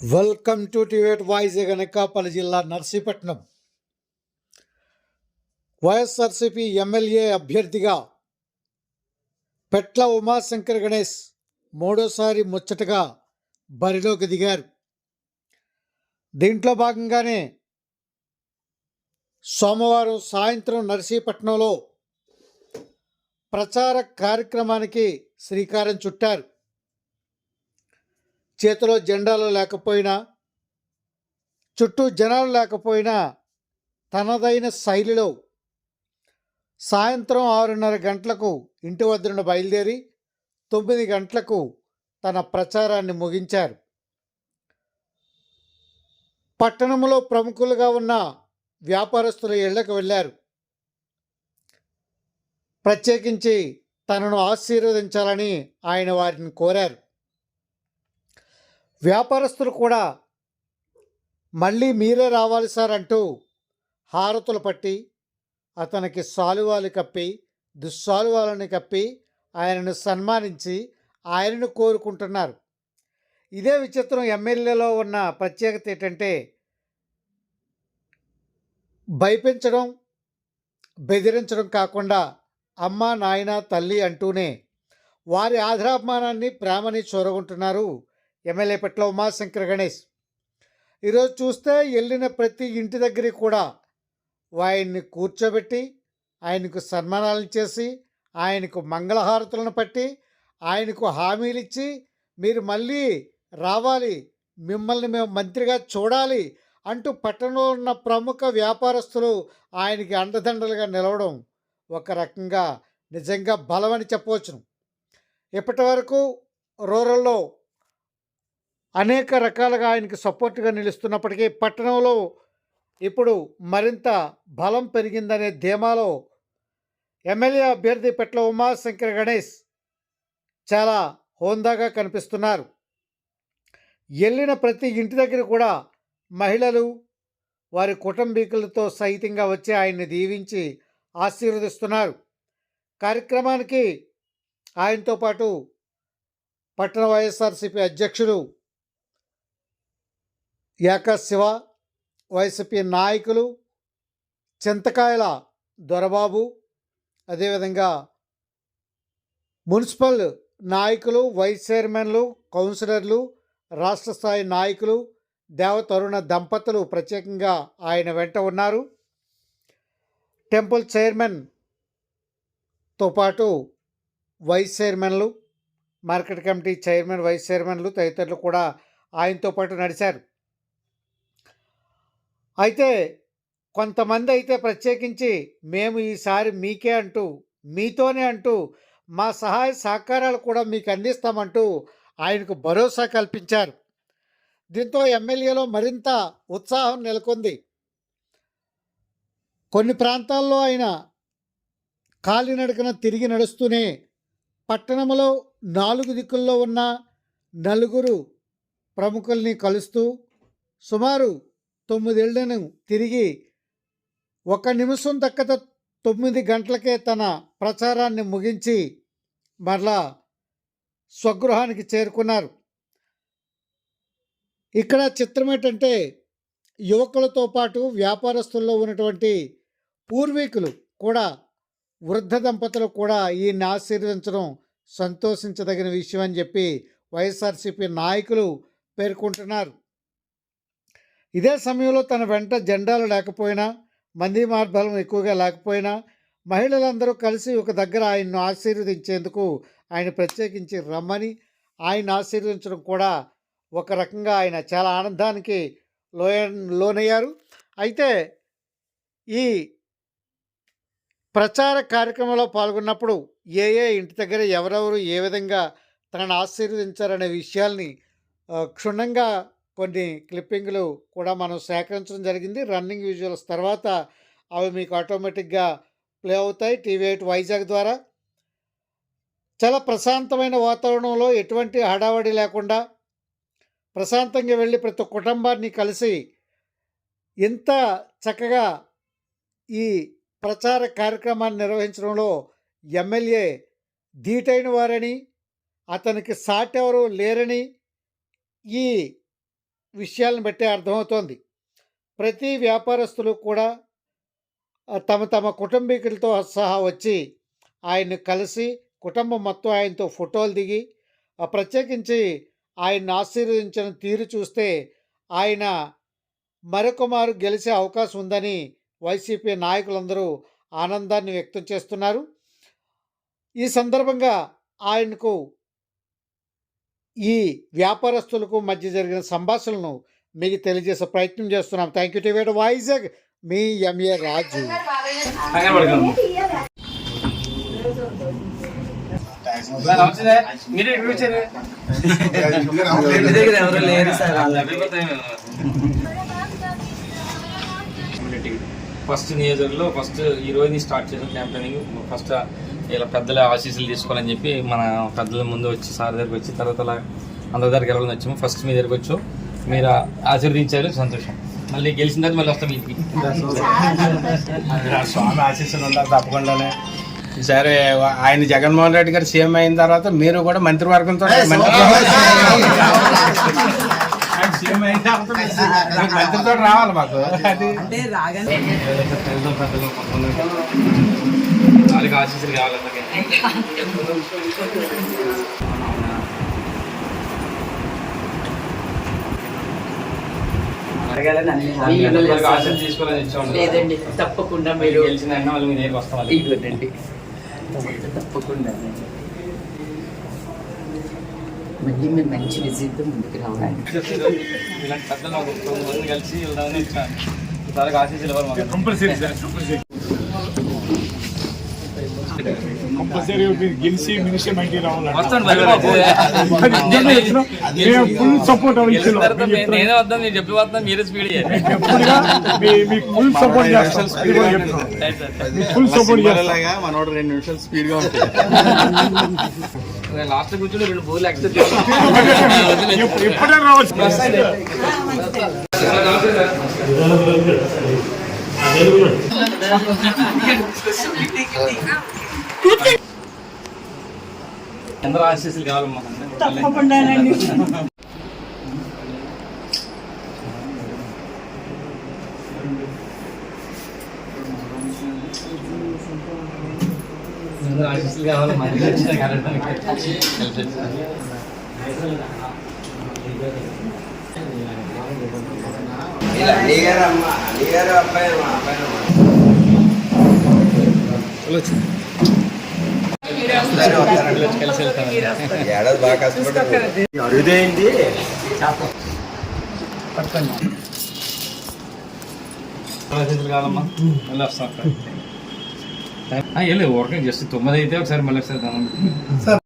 Welcome to టివేట్ voice గనకాపల్లి జిల్లా Narsipatnam YSRCP MLA అభ్యర్థిగా పెట్ల ఉమాశంకర్ గణేష్ మూడోసారి ముచ్చటగా బరిలోకి దిగారు దీంట్లో భాగంగానే సోమవారం సాయంత్రం నర్సీపట్నంలో ప్రచార కార్యక్రమానికి శ్రీకారం చుట్టారు చేతిలో జెండాలు లేకపోయినా చుట్టూ జనాలు లేకపోయినా తనదైన శైలిలో సాయంత్రం ఆరున్నర గంటలకు ఇంటి వద్ద నుండి బయలుదేరి తొమ్మిది గంటలకు తన ప్రచారాన్ని ముగించారు. పట్టణంలో ప్రముఖులుగా ఉన్న వ్యాపారస్తుల ఇళ్ళకు వెళ్ళారు. ప్రత్యేకించి తనను ఆశీర్వదించాలని ఆయన వారిని కోరారు. వ్యాపారస్తులు కూడా మళ్ళీ మీరే రావాలి సార్ అంటూ హారతులు పట్టి అతనికి సాలువాలు కప్పి దుస్సాలువాలని కప్పి ఆయనను సన్మానించి ఆయనను కోరుకుంటున్నారు. ఇదే విచిత్రం ఎమ్మెల్యేలో ఉన్న ప్రత్యేకత ఏంటంటే భయపించడం బెదిరించడం కాకుండా అమ్మ నాయన తల్లి అంటూనే వారి ఆధారాభిమానాన్ని ప్రేమని చూరగొంటున్నారు ఎమ్మెల్యే పెట్ల ఉమాశంకర్ గణేష్. ఈరోజు చూస్తే వెళ్ళిన ప్రతి ఇంటి దగ్గరికి కూడా ఆయన్ని కూర్చోబెట్టి ఆయనకు సన్మానాలు చేసి ఆయనకు మంగళహారతులను పట్టి ఆయనకు హామీలు ఇచ్చి మీరు మళ్ళీ రావాలి మిమ్మల్ని మేము మంత్రిగా చూడాలి అంటూ పట్టణంలో ఉన్న ప్రముఖ వ్యాపారస్తులు ఆయనకి అండదండలుగా నిలవడం ఒక రకంగా నిజంగా బలమని చెప్పవచ్చును. ఇప్పటి వరకు రూరల్లో అనేక రకాలుగా ఆయనకి సపోర్ట్గా నిలుస్తున్నప్పటికీ పట్టణంలో ఇప్పుడు మరింత బలం పెరిగిందనే ధీమాలో ఎమ్మెల్యే అభ్యర్థి పెట్ల ఉమాశంకర్ గణేష్ చాలా హోందాగా కనిపిస్తున్నారు. వెళ్ళిన ప్రతి ఇంటి దగ్గర కూడా మహిళలు వారి కుటుంబీకులతో సహితంగా వచ్చి ఆయన్ని దీవించి ఆశీర్వదిస్తున్నారు. కార్యక్రమానికి ఆయనతో పాటు పట్టణ వైఎస్ఆర్సీపీ అధ్యక్షులు ఏకశివ వైసీపీ నాయకులు చింతకాయల దొరబాబు అదేవిధంగా మున్సిపల్ నాయకులు వైస్ చైర్మన్లు కౌన్సిలర్లు రాష్ట్ర స్థాయి నాయకులు దేవతరుణ దంపతులు ప్రత్యేకంగా ఆయన వెంట ఉన్నారు. టెంపుల్ చైర్మన్తో పాటు వైస్ చైర్మన్లు మార్కెట్ కమిటీ చైర్మన్ వైస్ చైర్మన్లు తదితరులు కూడా ఆయనతో పాటు నడిచారు. అయితే కొంతమంది అయితే ప్రత్యేకించి మేము ఈసారి మీకే అంటూ మీతోనే అంటూ మా సహాయ సహకారాలు కూడా మీకు అందిస్తామంటూ ఆయనకు భరోసా కల్పించారు. దీంతో ఎమ్మెల్యేలో మరింత ఉత్సాహం నెలకొంది. కొన్ని ప్రాంతాల్లో ఆయన కాలినడకన తిరిగి నడుస్తూనే పట్టణంలో నాలుగు దిక్కుల్లో ఉన్న నలుగురు ప్రముఖుల్ని కలుస్తూ సుమారు తొమ్మిదేళ్ళను తిరిగి ఒక నిమిషం దక్కత తొమ్మిది గంటలకే తన ప్రచారాన్ని ముగించి మరలా స్వగృహానికి చేరుకున్నారు. ఇక్కడ చిత్రం ఏంటంటే యువకులతో పాటు వ్యాపారస్తుల్లో ఉన్నటువంటి పూర్వీకులు కూడా వృద్ధ దంపతులు కూడా ఈయన్ని ఆశీర్వించడం సంతోషించదగిన విషయం అని చెప్పి వైఎస్ఆర్సీపీ నాయకులు పేర్కొంటున్నారు. ఇదే సమయంలో తన వెంట జెండాలు లేకపోయినా మంది మార్బలం ఎక్కువగా లేకపోయినా మహిళలందరూ కలిసి ఒక దగ్గర ఆయన్ను ఆశీర్వదించేందుకు ఆయన ప్రత్యేకించి రమ్మని ఆయన ఆశీర్వదించడం కూడా ఒక రకంగా ఆయన చాలా ఆనందానికి లోయ లోనయ్యారు. అయితే ఈ ప్రచార కార్యక్రమంలో పాల్గొన్నప్పుడు ఏ ఏ ఇంటి దగ్గర ఎవరెవరు ఏ విధంగా తనను ఆశీర్వదించారనే విషయాల్ని క్షుణ్ణంగా కొన్ని క్లిప్పింగ్లు కూడా మనం సేకరించడం జరిగింది. రన్నింగ్ విజువల్స్ తర్వాత అవి మీకు ఆటోమేటిక్గా ప్లే అవుతాయి టీవీ ఎయిట్ వైజాగ్ ద్వారా. చాలా ప్రశాంతమైన వాతావరణంలో ఎటువంటి హడావడి లేకుండా ప్రశాంతంగా వెళ్ళి ప్రతి కుటుంబాన్ని కలిసి ఇంత చక్కగా ఈ ప్రచార కార్యక్రమాన్ని నిర్వహించడంలో ఎమ్మెల్యే ధీటైన వారని అతనికి సాటెవరు లేరని ఈ విషయాలను బట్టి అర్థమవుతోంది. ప్రతి వ్యాపారస్తులు కూడా తమ తమ కుటుంబీకులతో సహా వచ్చి ఆయన్ని కలిసి కుటుంబం మొత్తం ఆయనతో ఫోటోలు దిగి ప్రత్యేకించి ఆయన్ని ఆశీర్వదించిన తీరు చూస్తే ఆయన మరొకమారు గెలిచే అవకాశం ఉందని వైసీపీ నాయకులందరూ ఆనందాన్ని వ్యక్తం చేస్తున్నారు. ఈ సందర్భంగా ఆయనకు ఈ వ్యాపారస్తులకు మధ్య జరిగిన సంభాషణలను మీకు తెలియజేసే ప్రయత్నం చేస్తున్నాం. థ్యాంక్ యూ టీవీ వైజాగ్ మీ ఎంఏ రాజు. ఫస్ట్ నియోజకవర్గంలో ఫస్ట్ ఈ రోజు స్టార్ట్ చేసిన క్యాంపెయినింగ్ ఫస్ట్ ఇలా పెద్దల ఆశీస్సులు తీసుకోవాలని చెప్పి మన పెద్దల ముందు వచ్చి సార్ దగ్గరికి వచ్చి తర్వాత అలా అందరి దగ్గరికి వెళ్ళాలని వచ్చాము. ఫస్ట్ మీ దగ్గరికి వచ్చాం మీరు ఆశీర్వదించారు. సంతోషం. మళ్ళీ గెలిచిన తర్వాత మళ్ళీ వస్తాం ఇంటికి. ఆ స్వామి ఆశీస్సులు ఉండాలి తప్పకుండానే. సరే ఆయన జగన్మోహన్ రెడ్డి గారు సీఎం అయిన తర్వాత మీరు కూడా మంత్రివర్గంతో సీఎం అయిన తర్వాత మీరు మంత్రితో రావాలి మాకు. అది వాళ్ళకి ఆశీస్సులు కావాలి లేదండి తప్పకుండా మీరు గెలిచిన అయినా వాళ్ళు మీ దగ్గరికి వస్తాం మళ్ళీ. ఇవ్వండి తప్పకుండా మళ్ళీ మీరు మంచి విజయంతో ముందుకు రావాలి ఇలాంటి పెద్దలు కలిసి వెళ్దామని ఈసారికి ఆశీస్సులు ఇవ్వాలి మాకు. కంపల్సరీ మీరు గెలిచి మినిస్టర్ బాబు. మేము ఫుల్ సపోర్ట్ నేనే వద్దాం నేను చెప్పి వద్దాం మీరే స్పీడ్ మీకు ఫుల్ సపోర్ట్ చేస్తాం. అది కూడా చెప్తున్నాం. మీకు ఫుల్ సపోర్ట్ చేస్తాం. మనోడు రెండు నిమిషాలు స్పీడ్గా ఉంటాయి లాస్ట్ కూర్చొని రెండు బోర్లు ఎక్స్ట్రా ఎప్పుడు- ఎప్పుడైనా రావచ్చు. అందరూ ఆశీస్సులు కావాలమ్మా. అందరూ ఆశీస్సులు కావాలమ్మా. ఇది వచ్చిన కార్యక్రమానికి కలిసి వచ్చింది. కలిసి వెళ్తాం ఏడాది బాగా కష్టపడి లేదు ఊరకే జస్ట్ తొమ్మిది అయితే ఒకసారి మళ్ళీ ఒకసారి పెట్టు.